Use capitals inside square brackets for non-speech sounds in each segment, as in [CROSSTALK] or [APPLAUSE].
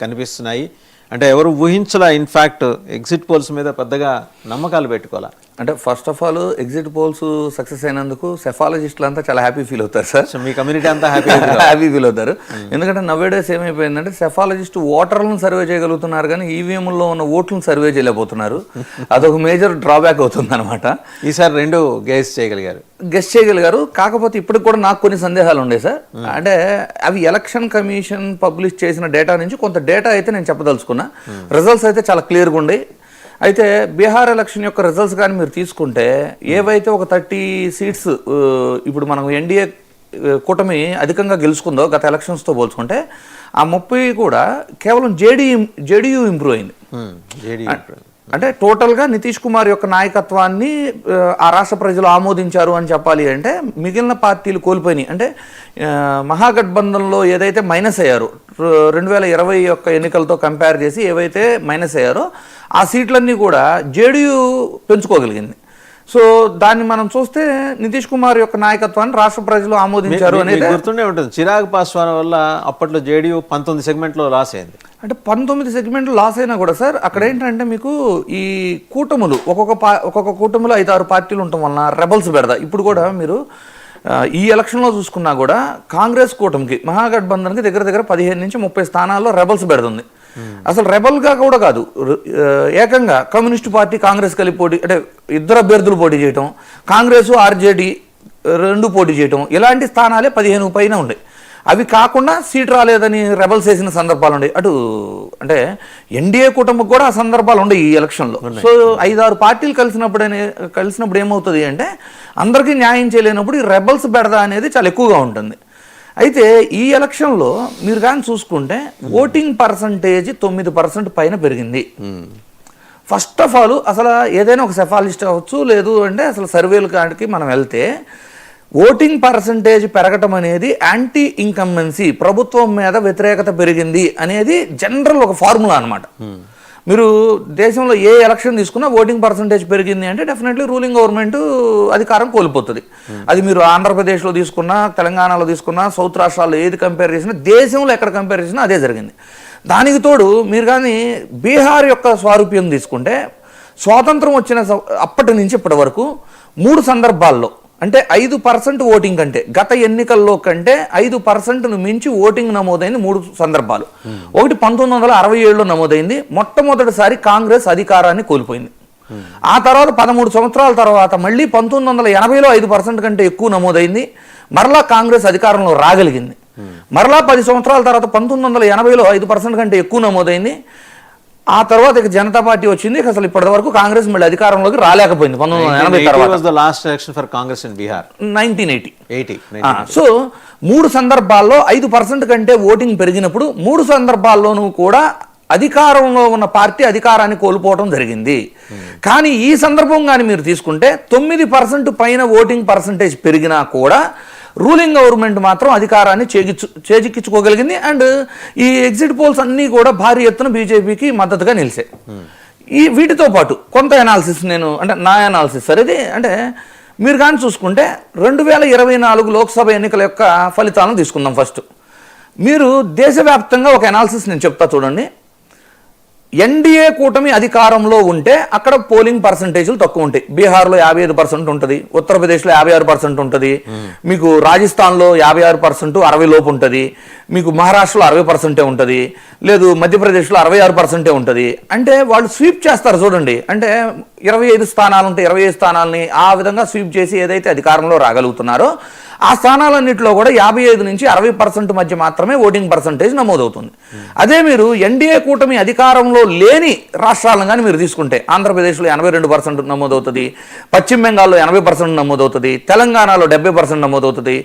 కనిపిస్తున్నాయి. అంటే ఎవరు ఊహించలా ఇన్ఫ్యాక్ట్ ఎగ్జిట్ పోల్స్ మీద పెద్దగా నమ్మకాలు పెట్టుకోవాలా? అంటే first of all exit polls success అయినందుకు సెఫాలజిస్టులు అంతా చాలా హ్యాపీ ఫీల్ అవుతారు సార్ మీ కమ్యూనిటీ అంతా హ్యాపీ హ్యాపీ ఫీల్ అవుతారు. ఎందుకంటే నవ్వేడేస్ ఏమైపోయిందంటే సెఫాలజిస్ట్ ఓటర్లను సర్వే చేయగలుగుతున్నారు కానీ ఈవీఎంలో ఉన్న ఓట్లను సర్వే చేయలేకపోతున్నారు. [LAUGHS] అదొక మేజర్ డ్రాబ్యాక్ అవుతుంది అనమాట ఈసారి రెండు గేస్ చేయగలిగారు. గెస్ట్ చేయగలిగారు. కాకపోతే ఇప్పటికి కూడా నాకు కొన్ని సందేహాలు ఉండే సార్ అంటే అవి ఎలక్షన్ కమిషన్ పబ్లిష్ చేసిన డేటా నుంచి కొంత డేటా అయితే నేను చెప్పదలుచుకున్నా రిజల్ట్స్ అయితే చాలా క్లియర్గా ఉండే. అయితే బీహార్ ఎలక్షన్ యొక్క రిజల్ట్స్ కానీ మీరు తీసుకుంటే ఏవైతే ఒక థర్టీ సీట్స్ ఇప్పుడు మనం ఎన్డీఏ కూటమి అధికంగా గెలుచుకుందో గత ఎలక్షన్స్తో పోల్చుకుంటే ఆ ముప్పై కూడా కేవలం జేడీ జేడీయూ ఇంప్రూవ్ అయింది. జేడీ అంటే టోటల్గా నితీష్ కుమార్ యొక్క నాయకత్వాన్ని ఆ, రాష్ట్ర ప్రజలు ఆమోదించారు అని చెప్పాలి అంటే మిగిలిన పార్టీలు కోల్పోయినాయి. అంటే మహాగఠబంధంలో ఏదైతే మైనస్ అయ్యారు రెండు వేల ఇరవై యొక్క ఎన్నికలతో కంపేర్ చేసి ఏవైతే మైనస్ అయ్యారో ఆ సీట్లన్నీ కూడా జేడీయూ పెంచుకోగలిగింది. సో దాన్ని మనం చూస్తే నితీష్ కుమార్ యొక్క నాయకత్వాన్ని రాష్ట్ర ప్రజలు ఆమోదించారు అనేది గుర్తుండే ఉంటుంది. చిరాగ్ పాస్వాన్ వల్ల అప్పట్లో జేడీయూ పంతొమ్మిది సెగ్మెంట్లో లాస్ అయింది. అంటే పంతొమ్మిది సెగ్మెంట్లు లాస్ అయినా కూడా సార్ అక్కడ ఏంటంటే మీకు ఈ కూటములు ఒక్కొక్క పా ఒక్కొక్క కూటమిలో ఐదు ఆరు పార్టీలు ఉండటం వలన రెబల్స్ పెడదా ఇప్పుడు కూడా మీరు ఈ ఎలక్షన్లో చూసుకున్నా కూడా కాంగ్రెస్ కూటమికి మహాగఠబంధన్కి దగ్గర దగ్గర పదిహేను నుంచి ముప్పై స్థానాల్లో రెబల్స్ పెడుతుంది అసలు రెబల్గా కూడా కాదు. ఏకంగా కమ్యూనిస్ట్ పార్టీ కాంగ్రెస్ కలిపి పోటీ అంటే ఇద్దరు అభ్యర్థులు పోటీ చేయటం కాంగ్రెస్ ఆర్జేడీ రెండు పోటీ చేయటం ఇలాంటి స్థానాలే పదిహేను పైన ఉన్నాయి అవి కాకుండా సీట్ రాలేదని రెబల్స్ వేసిన సందర్భాలు ఉన్నాయి అటు అంటే ఎన్డీఏ కుటుంబం కూడా ఆ సందర్భాలు ఉన్నాయి ఈ ఎలక్షన్లో సో ఐదారు పార్టీలు కలిసినప్పుడు కలిసినప్పుడు ఏమవుతుంది అంటే అందరికీ న్యాయం చేయలేనప్పుడు ఈ రెబల్స్ బెడద అనేది చాలా ఎక్కువగా ఉంటుంది. అయితే ఈ ఎలక్షన్లో మీరు కానీ చూసుకుంటే ఓటింగ్ పర్సంటేజ్ తొమ్మిది పర్సెంట్ పైన పెరిగింది. ఫస్ట్ ఆఫ్ ఆల్ అసలు ఏదైనా ఒక సెఫాలిస్ట్ అవ్వచ్చు లేదు అంటే అసలు సర్వేలు కాడికి మనం వెళ్తే ఓటింగ్ పర్సంటేజ్ పెరగటం అనేది యాంటీ ఇన్కమ్మెన్సీ ప్రభుత్వం మీద వ్యతిరేకత పెరిగింది అనేది జనరల్ ఒక ఫార్ములా అనమాట మీరు దేశంలో ఏ ఎలక్షన్ తీసుకున్నా ఓటింగ్ పర్సంటేజ్ పెరిగింది అంటే డెఫినెట్లీ రూలింగ్ గవర్నమెంట్ అధికారం కోల్పోతుంది. అది మీరు ఆంధ్రప్రదేశ్లో తీసుకున్నా తెలంగాణలో తీసుకున్నా సౌత్ రాష్ట్రాల్లో ఏది కంపేర్ చేసినా దేశంలో ఎక్కడ కంపేర్ చేసినా అదే జరిగింది. దానికి తోడు మీరు కానీ బీహార్ యొక్క స్వారూప్యం తీసుకుంటే స్వాతంత్రం వచ్చిన స- అప్పటి నుంచి ఇప్పటి వరకు మూడు సందర్భాల్లో అంటే ఐదు పర్సెంట్ ఓటింగ్ కంటే గత ఎన్నికల్లో కంటే ఐదు పర్సెంట్ను మించి ఓటింగ్ నమోదైంది మూడు సందర్భాలు. ఒకటి పంతొమ్మిది వందల అరవై ఏడులో నమోదైంది. మొట్టమొదటిసారి కాంగ్రెస్ అధికారాన్ని కోల్పోయింది. ఆ తర్వాత పదమూడు సంవత్సరాల తర్వాత మళ్ళీ పంతొమ్మిది వందల ఎనభైలో ఐదు పర్సెంట్ కంటే ఎక్కువ నమోదైంది. మరలా కాంగ్రెస్ అధికారంలో రాగలిగింది. మరలా పది సంవత్సరాల తర్వాత పంతొమ్మిది వందల ఎనభైలో ఐదు పర్సెంట్ కంటే ఎక్కువ నమోదైంది. ఆ తర్వాత ఇక జనతా పార్టీ వచ్చింది ఇక అసలు ఇప్పటి వరకు కాంగ్రెస్ మళ్ళీ అధికారంలోకి రాలేకపోయింది పంతొమ్మిది వందల ఎనభై తర్వాత. Was the last election for Congress in Bihar nineteen eighty eighty so మూడు సందర్భాల్లో ఐదు పర్సెంట్ కంటే ఓటింగ్ పెరిగినప్పుడు మూడు సందర్భాల్లోనూ కూడా అధికారంలో ఉన్న పార్టీ అధికారాన్ని కోల్పోవడం జరిగింది. కానీ ఈ సందర్భం కానీ మీరు తీసుకుంటే తొమ్మిది పర్సెంట్ పైన ఓటింగ్ పర్సంటేజ్ పెరిగినా కూడా రూలింగ్ గవర్నమెంట్ మాత్రం అధికారాన్ని చేజిచ్చు చేజిక్కించుకోగలిగింది. అండ్ ఈ ఎగ్జిట్ పోల్స్ అన్నీ కూడా భారీ ఎత్తున బీజేపీకి మద్దతుగా నిలిచాయి. ఈ వీటితో పాటు కొంత ఎనాలిసిస్ నేను అంటే నా ఎనాలిసిస్ సరే ఇది అంటే మీరు కానీ చూసుకుంటే రెండు వేల ఇరవై నాలుగు లోక్సభ ఎన్నికల యొక్క ఫలితాలను తీసుకుందాం ఫస్ట్. మీరు దేశవ్యాప్తంగా ఒక ఎనాలిసిస్ నేను చెప్తా చూడండి. ఎన్డీఏ కూటమి అధికారంలో ఉంటే అక్కడ పోలింగ్ పర్సంటేజ్లు తక్కువ ఉంటాయి. బీహార్లో యాభై ఐదు పర్సెంట్ ఉంటుంది. ఉత్తరప్రదేశ్లో యాభై ఆరు పర్సెంట్ ఉంటుంది. మీకు రాజస్థాన్లో యాభై ఆరు పర్సెంట్ అరవై లోపు ఉంటుంది. మీకు మహారాష్ట్రలో అరవై పర్సెంటే ఉంటుంది. లేదు మధ్యప్రదేశ్లో అరవై ఆరు పర్సెంటే ఉంటుంది. అంటే వాళ్ళు స్వీప్ చేస్తారు చూడండి. అంటే ఇరవై ఐదు స్థానాలు ఉంటాయి ఇరవై ఐదు స్థానాలని ఆ విధంగా స్వీప్ చేసి ఏదైతే అధికారంలో రాగలుగుతున్నారో ఆ స్థానాలన్నింటిలో కూడా యాభై ఐదు నుంచి అరవై పర్సెంట్ మధ్య మాత్రమే ఓటింగ్ పర్సంటేజ్ నమోదవుతుంది. అదే మీరు ఎన్డీఏ కూటమి అధికారంలో లేని రాష్ట్రాలను కానీ మీరు తీసుకుంటే ఆంధ్రప్రదేశ్లో ఎనభై రెండు పర్సెంట్ నమోదవుతుంది పశ్చిమ బెంగాల్లో ఎనభై పర్సెంట్ నమోదవుతుంది తెలంగాణలో డెబ్బై పర్సెంట్ నమోదవుతుంది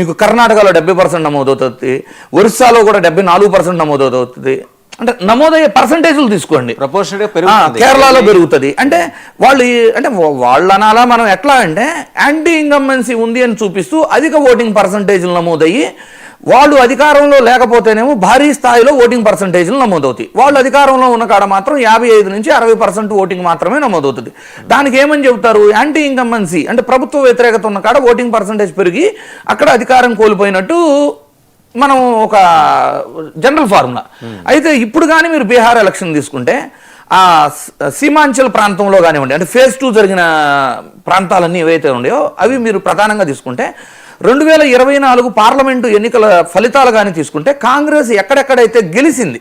మీకు కర్ణాటకలో డెబ్బై పర్సెంట్ నమోదవుతుంది ఒరిస్సాలో కూడా డెబ్బై నాలుగు పర్సెంట్ నమోదవుతుంది. అంటే నమోదయ్యే పర్సంటేజ్లు తీసుకోండి. కేరళలో పెరుగుతుంది. అంటే వాళ్ళు అంటే వాళ్ళు అనాలా మనం ఎట్లా అంటే యాంటీ ఇన్కంబెన్సీ ఉంది అని చూపిస్తూ అధిక ఓటింగ్ పర్సంటేజ్లు నమోదయ్యి వాళ్ళు అధికారంలో లేకపోతేనేమో భారీ స్థాయిలో ఓటింగ్ పర్సంటేజ్లు నమోదవుతాయి. వాళ్ళు అధికారంలో ఉన్న కాడ మాత్రం యాభై ఐదు నుంచి అరవై పర్సెంట్ ఓటింగ్ మాత్రమే నమోదవుతుంది. దానికి ఏమని చెబుతారు? యాంటీ ఇన్కంబెన్సీ అంటే ప్రభుత్వ వ్యతిరేకత ఉన్న కాడ ఓటింగ్ పర్సంటేజ్ పెరిగి అక్కడ అధికారం కోల్పోయినట్టు మనం ఒక జనరల్ ఫార్ములా. అయితే ఇప్పుడు కానీ మీరు బీహార్ ఎలక్షన్ తీసుకుంటే ఆ సీమాంచల్ ప్రాంతంలో కానివ్వండి అంటే ఫేజ్ టూ జరిగిన ప్రాంతాలన్నీ ఏవైతే ఉన్నాయో అవి మీరు ప్రధానంగా తీసుకుంటే రెండు వేల ఇరవై నాలుగు పార్లమెంటు ఎన్నికల ఫలితాలు కానీ తీసుకుంటే కాంగ్రెస్ ఎక్కడెక్కడైతే గెలిచింది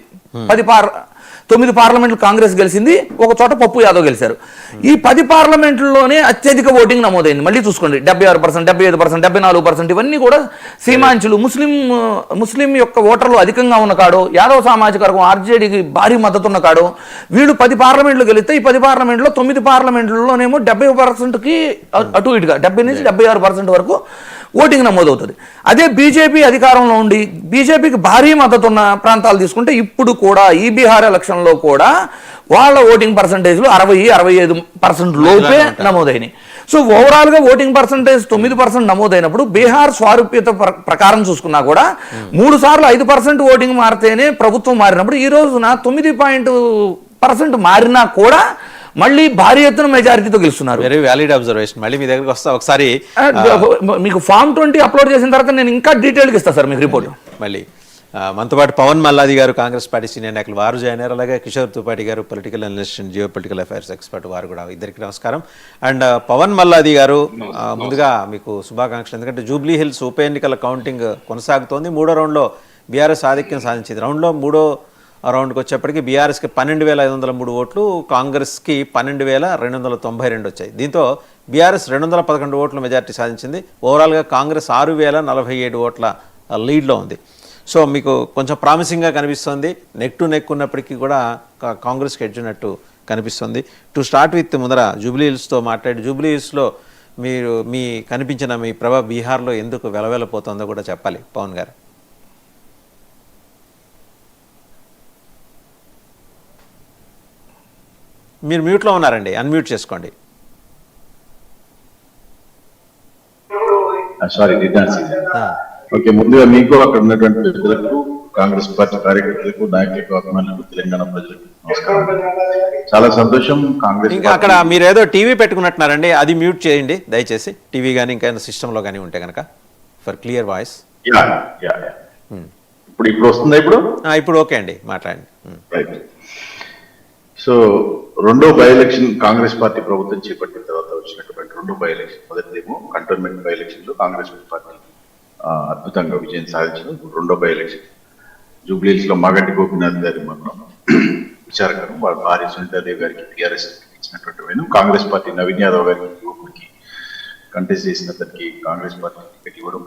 పది పార్ తొమ్మిది పార్లమెంట్లు కాంగ్రెస్ గెలిచింది ఒక చోట పప్పు యాదవ్ గెలిచారు. ఈ పది పార్లమెంట్లలోనే అత్యధిక ఓటింగ్ నమోదైంది. మళ్ళీ చూసుకోండి డెబ్బై ఆరు పర్సెంట్ డెబ్బై ఐదు పర్సెంట్ డెబ్బై నాలుగు పర్సెంట్ ఇవన్నీ కూడా సీమాంచులు ముస్లిం ముస్లిం యొక్క ఓటర్లు అధికంగా ఉన్న కాడు యాదవ్ సామాజిక వర్గం ఆర్జేడీకి భారీ మద్దతు ఉన్న కాడు వీళ్ళు పది పార్లమెంట్లు గెలిస్తే ఈ పది పార్లమెంట్లో తొమ్మిది పార్లమెంట్లలోనేమో డెబ్బై పర్సెంట్కి అటు ఇటుగా డెబ్బై నుంచి డెబ్బై ఆరు పర్సెంట్ వరకు ఓటింగ్ నమోదవుతుంది. అదే బీజేపీ అధికారంలో ఉండి బీజేపీకి భారీ మద్దతు ఉన్న ప్రాంతాలు తీసుకుంటే ఇప్పుడు కూడా ఈ బీహార్ ఎలక్షన్లో కూడా వాళ్ళ ఓటింగ్ పర్సంటేజ్లు అరవై అరవై ఐదు పర్సెంట్ లోపే నమోదైనాయి. సో ఓవరాల్గా ఓటింగ్ పర్సంటేజ్ తొమ్మిది పర్సెంట్ నమోదైనప్పుడు బీహార్ స్వారూప్యత ప్ర- ప్రకారం చూసుకున్నా కూడా మూడు సార్లు ఐదు పర్సెంట్ ఓటింగ్ మారితేనే ప్రభుత్వం మారినప్పుడు ఈ రోజున తొమ్మిది పాయింట్ పర్సెంట్ మారినా కూడా మళ్ళీ భారీ ఎత్తున మెజారిటీతో గెలుస్తున్నారు. వెరీ వ్యాలిడ్ అబ్జర్వేషన్ మళ్ళీ మీ దగ్గరికి వస్తా ఒకసారి. మీకు ఫామ్ ట్వంటీ అప్లోడ్ చేసిన తర్వాత నేను ఇంకా డీటెయిల్గా ఇస్తాను సార్ మీకు రిపోర్ట్ మళ్ళీ మనతో పాటు పవన్ మల్లాది గారు కాంగ్రెస్ పార్టీ సీనియర్ నాయకులు వారు జాయిన్ అయ్యారు. అలాగే కిషోర్ తుపాటి గారు political analyst geo political affairs expert వారు కూడా ఇద్దరికి నమస్కారం. అండ్ పవన్ మల్లాది గారు ముందుగా మీకు శుభాకాంక్షలు. ఎందుకంటే జూబ్లీ హిల్స్ ఉప ఎన్నికల కౌంటింగ్ కొనసాగుతోంది. మూడో రౌండ్లో బీఆర్ఎస్ ఆధిక్యం సాధించింది. రౌండ్లో మూడో రౌండ్కి వచ్చేప్పటికి బీఆర్ఎస్కి పన్నెండు వేల ఐదు వందల మూడు ఓట్లు కాంగ్రెస్కి పన్నెండు వేల రెండు వందల తొంభై రెండు వచ్చాయి. దీంతో బీఆర్ఎస్ రెండు వందల పదకొండు ఓట్ల మెజార్టీ సాధించింది. ఓవరాల్గా కాంగ్రెస్ ఆరు వేల నలభై ఏడు ఓట్ల లీడ్లో ఉంది. సో మీకు కొంచెం ప్రామిసింగ్గా కనిపిస్తుంది. నెక్ టు నెక్ ఉన్నప్పటికీ కూడా కాంగ్రెస్కి ఎడ్జ్ ఉన్నట్టు కనిపిస్తుంది. టు స్టార్ట్ విత్ ముందర జూబ్లీహిల్స్తో మాట్లాడి జూబ్లీహిల్స్లో మీరు మీ కనిపించిన మీ ప్రభ బీహార్లో ఎందుకు వెలవెలపోతుందో కూడా చెప్పాలి. పవన్ గారు. మీరు మ్యూట్లో ఉన్నారండి అన్మ్యూట్ చేసుకోండి. సారీ ఆ, ఓకే ముందుగా మీకు అక్కడ ఉన్నటువంటి పెద్దలకు కాంగ్రెస్ పార్టీ కార్యకర్తలకు నాయకులకు అభిమానులకు తెలంగాణ ప్రజలకు నమస్కారం. చాలా సంతోషం కాంగ్రెస్ ఇంకా అక్కడ మీరు ఏదో టీవీ పెట్టుకున్నట్టున్నారండి అది మ్యూట్ చేయండి దయచేసి. టీవీ కానీ ఇంకా సిస్టంలో కానీ ఉంటే కనుక ఫర్ క్లియర్ వాయిస్ ఇప్పుడు ఇప్పుడు వస్తుందా ఇప్పుడు? ఇప్పుడు ఓకే అండి మాట్లాడండి. రైట్ సో రెండో బై ఎలక్షన్ కాంగ్రెస్ పార్టీ ప్రభుత్వం చేపట్టిన తర్వాత వచ్చినటువంటి రెండో బై ఎలక్షన్ మొదటిదేమో కంటోన్మెంట్ బై ఎలక్షన్లో కాంగ్రెస్ పార్టీ అద్భుతంగా విజయం సాధించిన రెండో బై ఎలక్షన్ జూబ్లీస్లో మాగంటి గోపీనాథ్ గారి మనం విచారకరం. వారి భార్య సునీతాదేవి గారికి టీఆర్ఎస్ ఇచ్చినటువంటి వైనం. కాంగ్రెస్ పార్టీ నవీన్ యాదవ్ గారికి యువకుడికి కంటెస్ట్ చేసిన అతనికి కాంగ్రెస్ పార్టీ టికెట్ ఇవ్వడం.